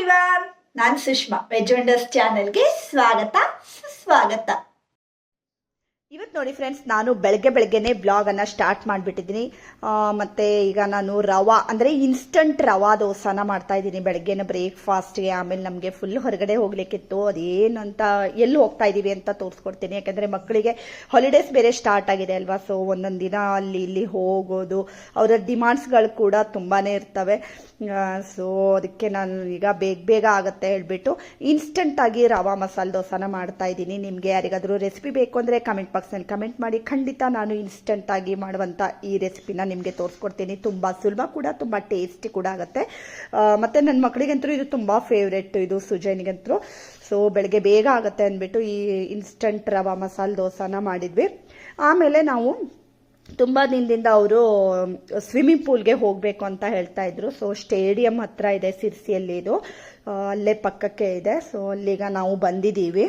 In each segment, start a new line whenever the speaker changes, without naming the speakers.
Everyone ನಾನು Sushma veg wonders ಚಾನೆಲ್ಗೆ ಸ್ವಾಗತ. ಸುಸ್ವಾಗತ. ಇವತ್ತು ನೋಡಿ ಫ್ರೆಂಡ್ಸ್ ನಾನು ಬೆಳಗ್ಗೆ ಬೆಳಗ್ಗೆನೆ ಬ್ಲಾಗನ್ನು ಸ್ಟಾರ್ಟ್ ಮಾಡಿಬಿಟ್ಟಿದ್ದೀನಿ. ಮತ್ತು ಈಗ ನಾನು ರವಾ, ಅಂದರೆ ಇನ್ಸ್ಟಂಟ್ ರವಾ ದೋಸಾನ ಮಾಡ್ತಾ ಇದ್ದೀನಿ ಬೆಳಗ್ಗೆನ ಬ್ರೇಕ್ಫಾಸ್ಟ್ಗೆ ಆಮೇಲೆ ನಮಗೆ ಫುಲ್ ಹೊರಗಡೆ ಹೋಗ್ಲಿಕ್ಕಿತ್ತು ಅದೇನಂತ ಎಲ್ಲಿ ಹೋಗ್ತಾ ಇದ್ದೀವಿ ಅಂತ ತೋರಿಸ್ಕೊಡ್ತೀನಿ. ಯಾಕೆಂದರೆ ಮಕ್ಕಳಿಗೆ ಹಾಲಿಡೇಸ್ ಬೇರೆ ಸ್ಟಾರ್ಟ್ ಆಗಿದೆ ಅಲ್ವಾ ಸೊ ಒಂದೊಂದು ದಿನ ಅಲ್ಲಿ ಇಲ್ಲಿ ಹೋಗೋದು, ಅವರ ಡಿಮಾಂಡ್ಸ್ಗಳು ಕೂಡ ತುಂಬಾ ಇರ್ತವೆ. ಸೊ ಅದಕ್ಕೆ ನಾನು ಈಗ ಬೇಗ ಬೇಗ ಆಗುತ್ತೆ ಹೇಳ್ಬಿಟ್ಟು ಇನ್ಸ್ಟಂಟಾಗಿ ರವಾ ಮಸಾಲೆ ದೋಸಾನ ಮಾಡ್ತಾ ಇದ್ದೀನಿ. ನಿಮಗೆ ಯಾರಿಗಾದರೂ ರೆಸಿಪಿ ಬೇಕು ಅಂದರೆ ಕಮೆಂಟ್ ಬಾಕ್ಸ್ನಲ್ಲಿ ಕಮೆಂಟ್ ಮಾಡಿ, ಖಂಡಿತ ನಾನು ಇನ್ಸ್ಟೆಂಟಾಗಿ ಮಾಡುವಂಥ ಈ ರೆಸಿಪಿನ ನಿಮಗೆ ತೋರಿಸ್ಕೊಡ್ತೀನಿ. ತುಂಬ ಸುಲಭ ಕೂಡ, ತುಂಬ ಟೇಸ್ಟಿ ಕೂಡ ಆಗುತ್ತೆ. ಮತ್ತು ನನ್ನ ಮಕ್ಕಳಿಗಂತೂ ಇದು ತುಂಬ ಫೇವ್ರೆಟ್ ಇದು ಸುಜಯನಿಗಂತೂ ಸೊ ಬೆಳಗ್ಗೆ ಬೇಗ ಆಗುತ್ತೆ ಅಂದ್ಬಿಟ್ಟು ಈ ಇನ್ಸ್ಟಂಟ್ ರವಾ ಮಸಾಲೆ ದೋಸೆನ ಮಾಡಿದ್ವಿ. ಆಮೇಲೆ ನಾವು ತುಂಬ ದಿನದಿಂದ ಅವರು ಸ್ವಿಮ್ಮಿಂಗ್ ಪೂಲ್ಗೆ ಹೋಗಬೇಕು ಅಂತ ಹೇಳ್ತಾ ಇದ್ರು. ಸೊ ಸ್ಟೇಡಿಯಂ ಹತ್ರ ಇದೆ ಸಿರ್ಸಿಯಲ್ಲಿ ಇದು. ಅಲ್ಲೇ ಪಕ್ಕಕ್ಕೆ ಇದೆ. ಸೊ ಅಲ್ಲಿಗ ನಾವು ಬಂದಿದ್ದೀವಿ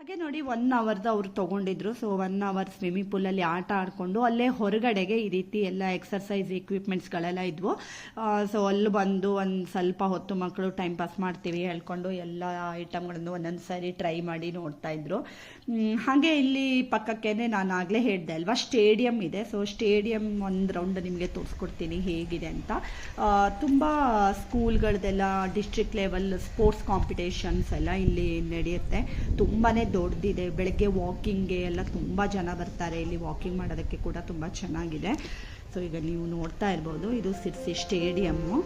ಹಾಗೆ ನೋಡಿ ಒನ್ ಅವರ್ದು ಅವ್ರು ತಗೊಂಡಿದ್ರು. ಸೊ ಒನ್ ಅವರ್ ಸ್ವಿಮ್ಮಿಂಗ್ ಪೂಲಲ್ಲಿ ಆಟ ಆಡಿಕೊಂಡು ಅಲ್ಲೇ ಹೊರಗಡೆಗೆ ಈ ರೀತಿ ಎಲ್ಲ ಎಕ್ಸರ್ಸೈಸ್ ಎಕ್ವಿಪ್ಮೆಂಟ್ಸ್ಗಳೆಲ್ಲ ಇದ್ವು. ಸೊ ಅಲ್ಲಿ ಬಂದು ಒಂದು ಸ್ವಲ್ಪ ಹೊತ್ತು ಮಕ್ಕಳು ಟೈಮ್ ಪಾಸ್ ಮಾಡ್ತೀವಿ ಹೇಳ್ಕೊಂಡು ಎಲ್ಲ ಐಟಮ್ಗಳನ್ನು ಒಂದೊಂದು ಸಾರಿ ಟ್ರೈ ಮಾಡಿ ನೋಡ್ತಾ ಇದ್ರು. ಹಾಗೆ ಇಲ್ಲಿ ಪಕ್ಕಕ್ಕೇನೆ ನಾನು ಆಗಲೇ ಹೇಳಿದೆ ಅಲ್ವಾ ಸ್ಟೇಡಿಯಂ ಇದೆ. ಸೊ ಸ್ಟೇಡಿಯಂ ಒಂದು ರೌಂಡ್ ನಿಮಗೆ ತೋರಿಸ್ಕೊಡ್ತೀನಿ ಹೇಗಿದೆ ಅಂತ. ತುಂಬಾ ಸ್ಕೂಲ್ಗಳದೆಲ್ಲ ಡಿಸ್ಟ್ರಿಕ್ಟ್ ಲೆವೆಲ್ ಸ್ಪೋರ್ಟ್ಸ್ ಕಾಂಪಿಟೇಷನ್ಸ್ ಎಲ್ಲ ಇಲ್ಲಿ ನಡೆಯುತ್ತೆ. ತುಂಬಾ ದೊಡ್ಡದಿದೆ ಬೆಳಗ್ಗೆ ವಾಕಿಂಗ್ಗೆ ಎಲ್ಲ ತುಂಬ ಜನ ಬರ್ತಾರೆ. ಇಲ್ಲಿ ವಾಕಿಂಗ್ ಮಾಡೋದಕ್ಕೆ ಕೂಡ ತುಂಬ ಚೆನ್ನಾಗಿದೆ. ಸೊ ಈಗ ನೀವು ನೋಡ್ತಾ ಇರ್ಬೋದು, ಇದು ಸಿರ್ಸಿ ಸ್ಟೇಡಿಯಮ್ಮು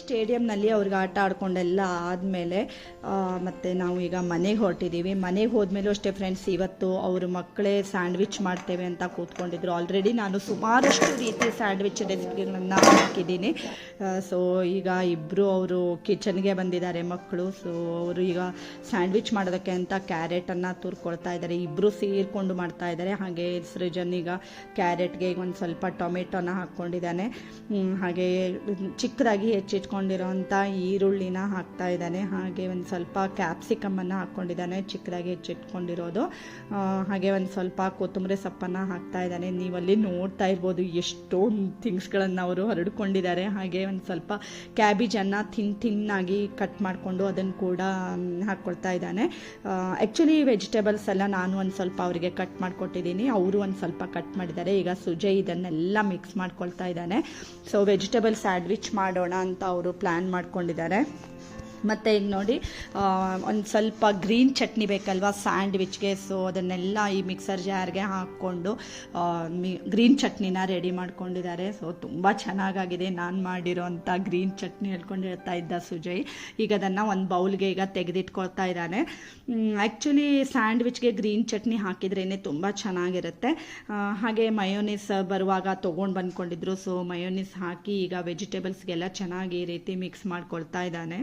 ಸ್ಟೇಡಿಯಂನಲ್ಲಿ ಅವ್ರಿಗೆ ಆಟ ಆಡ್ಕೊಂಡೆಲ್ಲ ಆದಮೇಲೆ ಮತ್ತು ನಾವು ಈಗ ಮನೆಗೆ ಹೊರಟಿದ್ದೀವಿ ಮನೆಗೆ ಹೋದ್ಮೇಲೂ ಅಷ್ಟೇ ಫ್ರೆಂಡ್ಸ್ ಇವತ್ತು ಅವ್ರ ಮಕ್ಕಳೇ ಸ್ಯಾಂಡ್ವಿಚ್ ಮಾಡ್ತೇವೆ ಅಂತ ಕೂತ್ಕೊಂಡಿದ್ರು. ಆಲ್ರೆಡಿ ನಾನು ಸುಮಾರಷ್ಟು ರೀತಿ ಸ್ಯಾಂಡ್ವಿಚ್ ರೆಸಿಪಿಗಳನ್ನು ಹಾಕಿದ್ದೀನಿ. ಸೊ ಈಗ ಇಬ್ಬರು ಅವರು ಕಿಚನ್ಗೆ ಬಂದಿದ್ದಾರೆ ಮಕ್ಕಳು ಸೊ ಅವರು ಈಗ ಸ್ಯಾಂಡ್ವಿಚ್ ಮಾಡೋದಕ್ಕೆ ಅಂತ ಕ್ಯಾರೆಟನ್ನು ತುರ್ಕೊಳ್ತಾ ಇದ್ದಾರೆ. ಇಬ್ಬರು ಸೇರಿಕೊಂಡು ಮಾಡ್ತಾ ಇದ್ದಾರೆ. ಹಾಗೆ ಸೃಜನ್ ಈಗ ಕ್ಯಾರೆಟ್ಗೆ ಈಗ ಒಂದು ಸ್ವಲ್ಪ ಟೊಮೆಟೊನ ಹಾಕ್ಕೊಂಡಿದ್ದಾನೆ ಹಾಗೆ ಚಿಕ್ಕದಾಗಿ ಹೆಚ್ಚಿಟ್ಕೊಂಡಿರೋಂಥ ಈರುಳ್ಳಿನ ಹಾಕ್ತಾ ಇದ್ದಾನೆ. ಹಾಗೆ ಒಂದು ಸ್ವಲ್ಪ ಕ್ಯಾಪ್ಸಿಕಮನ್ನು ಹಾಕ್ಕೊಂಡಿದ್ದಾನೆ. ಚಿಕ್ಕದಾಗಿ ಹೆಚ್ಚಿಟ್ಕೊಂಡಿರೋದು. ಹಾಗೆ ಒಂದು ಸ್ವಲ್ಪ ಕೊತ್ತಂಬರಿ ಸೊಪ್ಪನ್ನು ಹಾಕ್ತಾ ಇದ್ದಾನೆ. ನೀವಲ್ಲಿ ನೋಡ್ತಾ ಇರ್ಬೋದು ಎಷ್ಟೊಂದು ಥಿಂಗ್ಸ್ಗಳನ್ನು ಅವರು ಹರಡ್ಕೊಂಡಿದ್ದಾರೆ. ಹಾಗೆ ಒಂದು ಸ್ವಲ್ಪ ಕ್ಯಾಬೇಜನ್ನು ತಿನ್ ತಿನ್ನಾಗಿ ಕಟ್ ಮಾಡಿಕೊಂಡು ಅದನ್ನು ಕೂಡ ಹಾಕೊಳ್ತಾ ಹಾಕ್ಕೊಳ್ತಾ ಇದ್ದಾನೆ ಆ್ಯಕ್ಚುಲಿ ವೆಜಿಟೇಬಲ್ಸ್ ಎಲ್ಲ ನಾನು ಒಂದು ಸ್ವಲ್ಪ ಅವರಿಗೆ ಕಟ್ ಮಾಡಿಕೊಟ್ಟಿದ್ದೀನಿ. ಅವರು ಒಂದು ಸ್ವಲ್ಪ ಕಟ್ ಮಾಡಿದ್ದಾರೆ. ಈಗ ಸುಜಯ್ ಇದನ್ನೆಲ್ಲ ಮಿಕ್ಸ್ ಮಾಡ್ಕೊಳ್ತಾ ಇದ್ದಾನೆ. ಸೊ ವೆಜಿಟೇಬಲ್ ಸ್ಯಾಂಡ್ವಿಚ್ ಮಾಡೋಣ ಅಂತ ಅವರು ಪ್ಲ್ಯಾನ್ ಮಾಡ್ಕೊಂಡಿದ್ದಾರೆ. ಮತ್ತು ಈಗ ನೋಡಿ ಒಂದು ಸ್ವಲ್ಪ ಗ್ರೀನ್ ಚಟ್ನಿ ಬೇಕಲ್ವಾ ಸ್ಯಾಂಡ್ವಿಚ್ಗೆ ಸೊ ಅದನ್ನೆಲ್ಲ ಈ ಮಿಕ್ಸರ್ ಜಾರ್ಗೆ ಹಾಕ್ಕೊಂಡು ಗ್ರೀನ್ ಚಟ್ನಿನ ರೆಡಿ ಮಾಡ್ಕೊಂಡಿದ್ದಾರೆ. ಸೊ ತುಂಬ ಚೆನ್ನಾಗಾಗಿದೆ ನಾನು ಮಾಡಿರೋಂಥ ಗ್ರೀನ್ ಚಟ್ನಿ ಹೇಳ್ಕೊಂಡು ಹೇಳ್ತಾ ಇದ್ದ ಸುಜಯ್. ಈಗ ಅದನ್ನು ಒಂದು ಬೌಲ್ಗೆ ಈಗ ತೆಗೆದಿಟ್ಕೊಳ್ತಾ ಇದ್ದಾನೆ. ಆ್ಯಕ್ಚುಲಿ ಸ್ಯಾಂಡ್ವಿಚ್ಗೆ ಗ್ರೀನ್ ಚಟ್ನಿ ಹಾಕಿದ್ರೇ ತುಂಬ ಚೆನ್ನಾಗಿರುತ್ತೆ. ಹಾಗೆ ಮಯೋನೀಸ್ ಬರುವಾಗ ತೊಗೊಂಡು ಬಂದ್ಕೊಂಡಿದ್ರು. ಸೊ ಮಯೋನಿಸ್ ಹಾಕಿ ಈಗ ವೆಜಿಟೇಬಲ್ಸ್ಗೆಲ್ಲ ಚೆನ್ನಾಗಿ ಈ ರೀತಿ ಮಿಕ್ಸ್ ಮಾಡ್ಕೊಳ್ತಾ ಇದ್ದಾನೆ.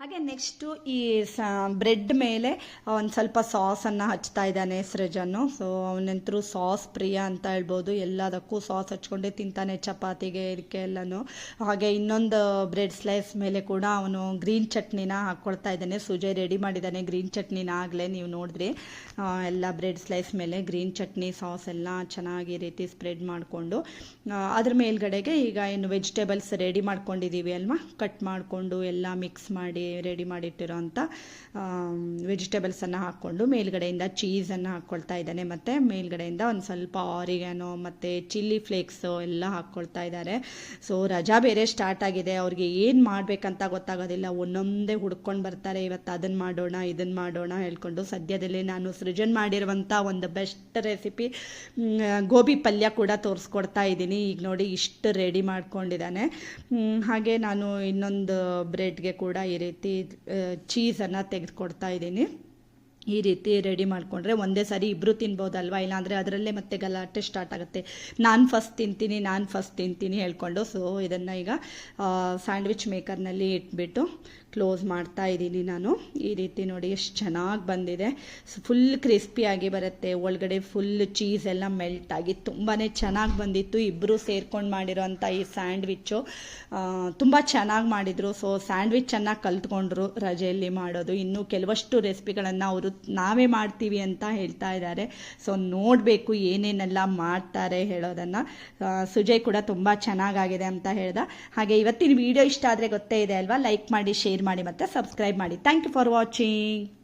ಹಾಗೆ ನೆಕ್ಸ್ಟು ಈ ಸ, ಬ್ರೆಡ್ ಮೇಲೆ ಒಂದು ಸ್ವಲ್ಪ ಸಾಸನ್ನು ಹಚ್ತಾ ಇದ್ದಾನೆ ಸೃಜನ್ನು. ಸೊ ಅವನಂತರೂ ಸಾಸ್ ಪ್ರಿಯ ಅಂತ ಹೇಳ್ಬೋದು. ಎಲ್ಲದಕ್ಕೂ ಸಾಸ್ ಹಚ್ಕೊಂಡೇ ತಿಂತಾನೆ ಚಪಾತಿಗೆ ಇದಕ್ಕೆ ಎಲ್ಲನೂ. ಹಾಗೆ ಇನ್ನೊಂದು ಬ್ರೆಡ್ ಸ್ಲೈಸ್ ಮೇಲೆ ಕೂಡ ಅವನು ಗ್ರೀನ್ ಚಟ್ನಿನ ಹಾಕ್ಕೊಳ್ತಾ ಇದ್ದಾನೆ. ಸುಜಯ್ ರೆಡಿ ಮಾಡಿದ್ದಾನೆ ಗ್ರೀನ್ ಚಟ್ನಿನ ಆಗಲೇ, ನೀವು ನೋಡಿದ್ರಿ. ಎಲ್ಲ ಬ್ರೆಡ್ ಸ್ಲೈಸ್ ಮೇಲೆ ಗ್ರೀನ್ ಚಟ್ನಿ, ಸಾಸ್ ಎಲ್ಲ ಚೆನ್ನಾಗಿ ರೀತಿ ಸ್ಪ್ರೆಡ್ ಮಾಡಿಕೊಂಡು ಅದ್ರ ಮೇಲ್ಗಡೆಗೆ ಈಗ ಏನು ವೆಜಿಟೇಬಲ್ಸ್ ರೆಡಿ ಮಾಡ್ಕೊಂಡಿದ್ದೀವಿ ಅಲ್ವಾ? ಕಟ್ ಮಾಡಿಕೊಂಡು ಎಲ್ಲ ಮಿಕ್ಸ್ ಮಾಡಿ ರೆಡಿ ಮಾಡಿಟ್ಟಿರೋ ಅಂಥ ವೆಜಿಟೇಬಲ್ಸನ್ನು ಹಾಕ್ಕೊಂಡು ಮೇಲ್ಗಡೆಯಿಂದ ಚೀಸನ್ನು ಹಾಕ್ಕೊಳ್ತಾ ಇದ್ದಾನೆ. ಮತ್ತು ಮೇಲ್ಗಡೆಯಿಂದ ಒಂದು ಸ್ವಲ್ಪ ಆರಿಗ್ಯಾನೋ ಮತ್ತು ಚಿಲ್ಲಿ ಫ್ಲೇಕ್ಸು ಎಲ್ಲ ಹಾಕ್ಕೊಳ್ತಾ ಇದ್ದಾರೆ. ಸೊ ರಜಾ ಬೇರೆ ಸ್ಟಾರ್ಟ್ ಆಗಿದೆ. ಅವ್ರಿಗೆ ಏನು ಮಾಡಬೇಕಂತ ಗೊತ್ತಾಗೋದಿಲ್ಲ. ಒಂದೊಂದೇ ಹುಡ್ಕೊಂಡು ಬರ್ತಾರೆ. ಇವತ್ತು ಅದನ್ನು ಮಾಡೋಣ ಇದನ್ನು ಮಾಡೋಣ ಹೇಳ್ಕೊಂಡು ಸದ್ಯದಲ್ಲೇ ನಾನು ಸೃಜನ್ ಮಾಡಿರುವಂಥ ಒಂದು ಬೆಸ್ಟ್ ರೆಸಿಪಿ ಗೋಬಿ ಪಲ್ಯ ಕೂಡ ತೋರಿಸ್ಕೊಡ್ತಾ ಇದ್ದೀನಿ. ಈಗ ನೋಡಿ ಇಷ್ಟು ರೆಡಿ ಮಾಡ್ಕೊಂಡಿದ್ದಾನೆ. ಹಾಗೆ ನಾನು ಇನ್ನೊಂದು ಬ್ರೆಡ್ಗೆ ಕೂಡ ಈ ರೀತಿ ಚೀಸನ್ನು ತೆಗೆದುಕೊಡ್ತಾ ಇದ್ದೀನಿ. ಈ ರೀತಿ ರೆಡಿ ಮಾಡಿಕೊಂಡ್ರೆ ಒಂದೇ ಸಾರಿ ಇಬ್ಬರು ತಿನ್ಬೋದಲ್ವಾ? ಇಲ್ಲಾಂದರೆ ಅದರಲ್ಲೇ ಮತ್ತೆ ಗಲಾಟೆ ಸ್ಟಾರ್ಟ್ ಆಗುತ್ತೆ. ನಾನು ಫಸ್ಟ್ ತಿಂತೀನಿ, ನಾನು ಫಸ್ಟ್ ತಿಂತೀನಿ ಹೇಳ್ಕೊಂಡು ಸೊ ಇದನ್ನು ಈಗ ಸ್ಯಾಂಡ್ವಿಚ್ ಮೇಕರ್ನಲ್ಲಿ ಇಟ್ಬಿಟ್ಟು ಕ್ಲೋಸ್ ಮಾಡ್ತಾ ಇದ್ದೀನಿ ನಾನು. ಈ ರೀತಿ ನೋಡಿ ಎಷ್ಟು ಚೆನ್ನಾಗಿ ಬಂದಿದೆ. ಫುಲ್ ಕ್ರಿಸ್ಪಿಯಾಗಿ ಬರುತ್ತೆ. ಒಳಗಡೆ ಫುಲ್ ಚೀಸ್ ಎಲ್ಲ ಮೆಲ್ಟ್ ಆಗಿ ತುಂಬಾ ಚೆನ್ನಾಗಿ ಬಂದಿತ್ತು. ಇಬ್ಬರು ಸೇರ್ಕೊಂಡು ಮಾಡಿರೋಂಥ ಈ ಸ್ಯಾಂಡ್ವಿಚ್ಚು ತುಂಬ ಚೆನ್ನಾಗಿ ಮಾಡಿದರು. ಸೊ ಸ್ಯಾಂಡ್ವಿಚ್ ಚೆನ್ನಾಗಿ ಕಲ್ತ್ಕೊಂಡ್ರು ರಜೆಯಲ್ಲಿ ಮಾಡೋದು. ಇನ್ನು ಕೆಲವಷ್ಟು ರೆಸಿಪಿಗಳನ್ನು ಅವರು ನಾವೇ ಮಾಡ್ತೀವಿ ಅಂತ ಹೇಳ್ತಾ ಇದ್ದಾರೆ. ಸೊ ನೋಡಬೇಕು ಏನೇನೆಲ್ಲ ಮಾಡ್ತಾರೆ ಹೇಳೋದನ್ನು. ಸುಜಯ್ ಕೂಡ ತುಂಬ ಚೆನ್ನಾಗಾಗಿದೆ ಅಂತ ಹೇಳ್ದ. ಹಾಗೆ ಇವತ್ತಿನ ವಿಡಿಯೋ ಇಷ್ಟ ಆದರೆ ಗೊತ್ತೇ ಇದೆ ಅಲ್ವಾ? ಲೈಕ್ ಮಾಡಿ ಶೇರ್ ಮಾಡಿ ಮತ್ತು ಸಬ್ಸ್ಕ್ರೈಬ್ ಮಾಡಿ. Thank you for watching